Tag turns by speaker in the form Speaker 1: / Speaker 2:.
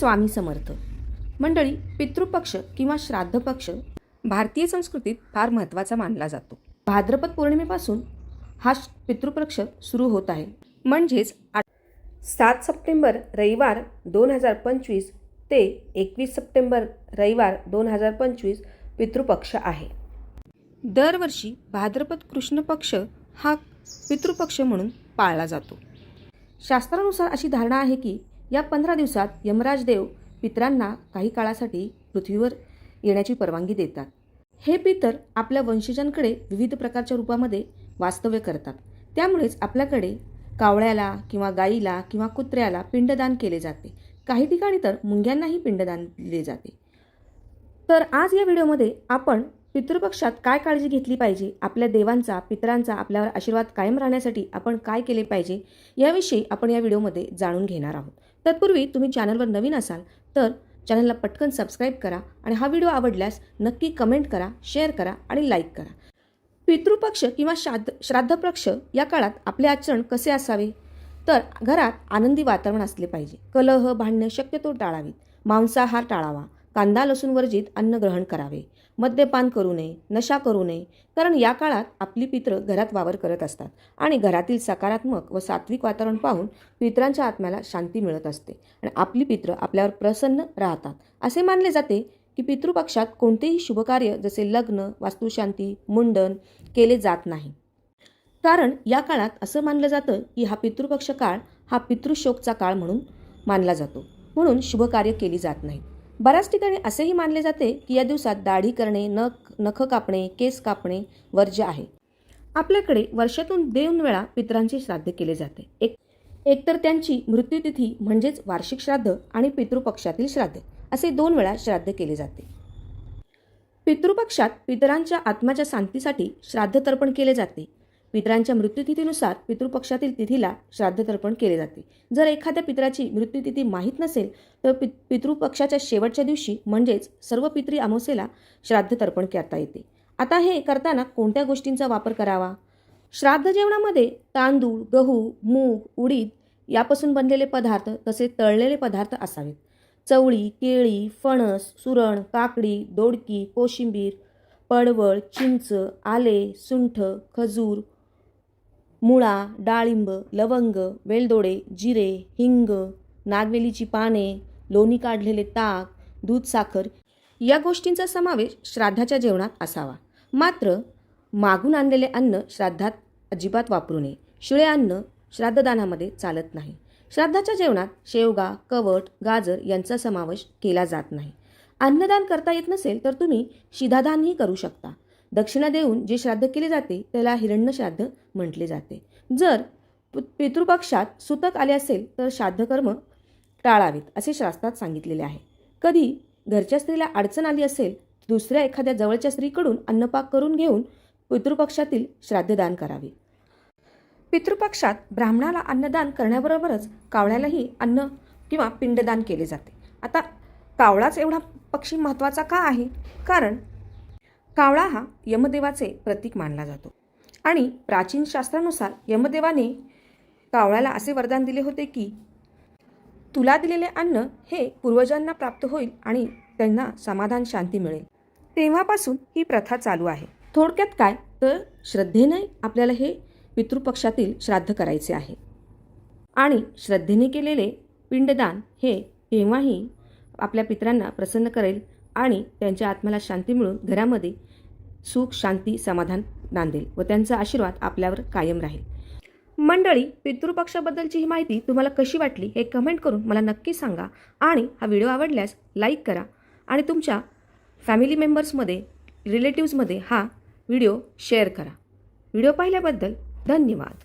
Speaker 1: स्वामी समर्थ. मंडळी पितृपक्ष किंवा श्राद्ध पक्ष भारतीय संस्कृतीत फार महत्त्वाचा मानला जातो. भाद्रपद पौर्णिमेपासून हा श- पितृपक्ष सुरू होत आहे. म्हणजेच सात सप्टेंबर रविवार दोन हजार पंचवीस ते एकवीस सप्टेंबर रविवार दोन हजार पंचवीस पितृपक्ष आहे. दरवर्षी भाद्रपद कृष्ण पक्ष हा पितृपक्ष म्हणून पाळला जातो. शास्त्रानुसार अशी धारणा आहे की या पंधरा दिवसात यमराज देव पितरांना काही काळासाठी पृथ्वीवर येण्याची परवानगी देतात. हे पितर आपल्या वंशजांकडे विविध प्रकारच्या रूपामध्ये वास्तव्य करतात. त्यामुळेच आपल्याकडे कावळ्याला किंवा गाईला किंवा कुत्र्याला पिंडदान केले जाते. काही ठिकाणी तर मुंग्यांनाही पिंडदान दिले जाते. तर आज या व्हिडिओमध्ये आपण पितृपक्षात काय काळजी घेतली पाहिजे आपल्या देवांचा पितरांचा आपल्यावर आशीर्वाद कायम राहण्यासाठी आपण काय केले पाहिजे याविषयी आपण या व्हिडिओमध्ये जाणून घेणार आहोत. तत्पूर्वी तुम्ही चॅनलवर नवीन असाल तर चॅनलला पटकन सबस्क्राईब करा आणि हा व्हिडिओ आवडल्यास नक्की कमेंट करा शेअर करा आणि लाईक करा. पितृपक्ष किंवा श्राद्ध श्राद्धपक्ष या काळात आपले आचरण कसे असावे? तर घरात आनंदी वातावरण असले पाहिजे. कलह भांडणं शक्यतो टाळावीत. मांसाहार टाळावा. कांदा लसूण वर्जित अन्न ग्रहण करावे. मद्यपान करू नये नशा करू नये कारण या काळात आपली पित्र घरात वावर करत असतात आणि घरातील सकारात्मक व सात्विक वातावरण पाहून पित्रांच्या आत्म्याला शांती मिळत असते आणि आपली पित्र आपल्यावर प्रसन्न राहतात. असे मानले जाते की पितृपक्षात कोणतेही शुभकार्य जसे लग्न वास्तुशांती मुंडन केले जात नाही. कारण या काळात असं मानलं जातं की हा पितृपक्ष काळ हा पितृशोकचा काळ म्हणून मानला जातो. म्हणून शुभकार्य केली जात नाहीत बऱ्याच ठिकाणी असेही मानले जाते की या दिवसात दाढी करणे नख नख कापणे केस कापणे वर्ज्य आहे. आपल्याकडे वर्षातून दोन वेळा पितरांचे श्राद्ध केले जाते. एक एकतर त्यांची मृत्यूतिथी म्हणजेच वार्षिक श्राद्ध आणि पितृपक्षातील श्राद्ध असे दोन वेळा श्राद्ध केले जाते. पितृपक्षात पितरांच्या आत्म्याच्या शांतीसाठी श्राद्ध तर्पण केले जाते. पितरांच्या मृत्यूतिथीनुसार पितृपक्षातील तिथीला श्राद्ध तर्पण केले जाते. जर एखाद्या पितराची मृत्यूतिथी माहीत नसेल तर पि पितृपक्षाच्या शेवटच्या दिवशी म्हणजेच सर्व पित्री अमावस्येला श्राद्ध तर्पण करता येते. आता हे करताना कोणत्या गोष्टींचा वापर करावा? श्राद्ध जेवणामध्ये तांदूळ गहू मूग उडीद यापासून बनलेले पदार्थ तसे तळलेले पदार्थ असावेत. चवळी केळी फणस सुरण काकडी दोडकी कोशिंबीर पडवळ चिंच आले सुंठ खजूर मुळा डाळिंब लवंग वेलदोडे जिरे हिंग नागवेलीची पाने लोणी काढलेले ताक दूध साखर या गोष्टींचा समावेश श्राद्धाच्या जेवणात असावा. मात्र मागून आणलेले अन्न श्राद्धात अजिबात वापरू नये. शिळे अन्न श्राद्धदानामध्ये चालत नाही. श्राद्धाच्या जेवणात शेवगा कवट गाजर यांचा समावेश केला जात नाही. अन्नदान करता येत नसेल तर तुम्ही शिधादानही करू शकता. दक्षिणा देऊन जे श्राद्ध केले जाते त्याला हिरण्य श्राद्ध म्हटले जाते. जर पितृपक्षात सुतक आले असेल तर श्राद्धकर्म टाळावेत असे शास्त्रात सांगितलेले आहे. कधी घरच्या स्त्रीला अडचण आली असेल दुसऱ्या एखाद्या जवळच्या स्त्रीकडून अन्नपाक करून घेऊन पितृपक्षातील श्राद्धदान करावे. पितृपक्षात ब्राह्मणाला अन्नदान करण्याबरोबरच कावळ्यालाही अन्न किंवा पिंडदान केले जाते. आता कावळाच एवढा पक्षी महत्त्वाचा का आहे? कारण कावळा हा यमदेवाचे प्रतीक मानला जातो. आणि प्राचीन शास्त्रानुसार यमदेवाने कावळ्याला असे वरदान दिले होते की तुला दिलेले अन्न हे पूर्वजांना प्राप्त होईल आणि त्यांना समाधान शांती मिळेल. तेव्हापासून ही प्रथा चालू आहे. थोडक्यात काय? तर श्रद्धेने आपल्याला हे पितृपक्षातील श्राद्ध करायचे आहे. आणि श्रद्धेने केलेले पिंडदान हे केव्हाही आपल्या पितरांना प्रसन्न करेल? आणि त्यांच्या आत्म्याला शांती मिळून घरामध्ये सुख शांती समाधान नांदेल व त्यांचा आशीर्वाद आपल्यावर कायम राहील. मंडळी पितृपक्षाबद्दलची ही माहिती तुम्हाला कशी वाटली हे कमेंट करून मला नक्की सांगा आणि हा व्हिडिओ आवडल्यास लाईक करा आणि तुमच्या फॅमिली मेंबर्समध्ये रिलेटिव्समध्ये हा व्हिडिओ शेअर करा. व्हिडिओ पाहिल्याबद्दल धन्यवाद.